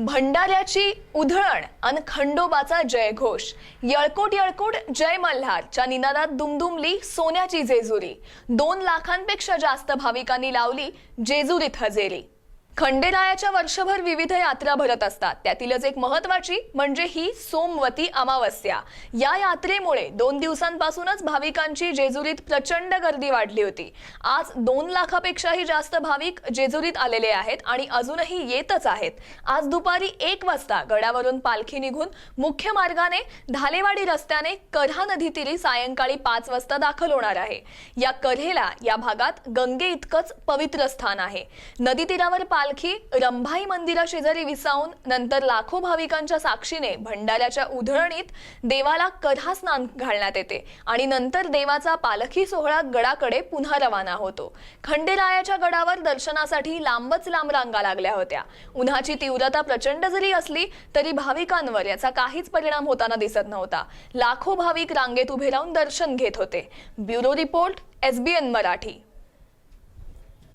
भंडाऱ्याची उधळण अन खंडोबाचा जयघोष. यळकोट यळकोट जय मल्हारच्या निनादात दुमदुमली सोन्याची जेजुरी. दोन लाखांपेक्षा जास्त भाविकांनी लावली जेजुरीत हजेरी खंडेरायाच्या वर्षभर विविध यात्रा भरत असतात. त्यातीलच एक महत्वाची म्हणजे ही सोमवती अमावस्या. या यात्रेमुळे दोन दिवसांपासूनच भाविकांची जेजुरीत प्रचंड गर्दी वाढली होती. आज दोन लाखापेक्षाही जास्त भाविक जेजुरीत आलेले आहेत आणि अजूनही येतच आहेत. आज दुपारी एक वाजता गडावरून पालखी निघून मुख्य मार्गाने धालेवाडी रस्त्याने करहा नदीतीरी सायंकाळी पाच वाजता दाखल होणार आहे. या कऱ्हेला या भागात गंगे इतकंच पवित्र स्थान आहे. नदी तीरावर पालखी रंभाई मंदिराशेजारी विसावून नंतर लाखो भाविकांच्या साक्षीने भंडाऱ्याच्या उधळणीत देवाला करहा स्नान घालण्यात येते आणि नंतर देवाचा पालखी सोहळा गडाकडे पुन्हा रवाना होतो. खंडेरायाच्या गडावर दर्शनासाठी लांबच लांब रांगा लागल्या होत्या. उन्हाची तीव्रता प्रचंड जरी असली तरी भाविकांवर याचा काहीच परिणाम होताना दिसत नव्हता. लाखो भाविक रांगेत उभे राहून दर्शन घेत होते. Bureau report SBN Marathi.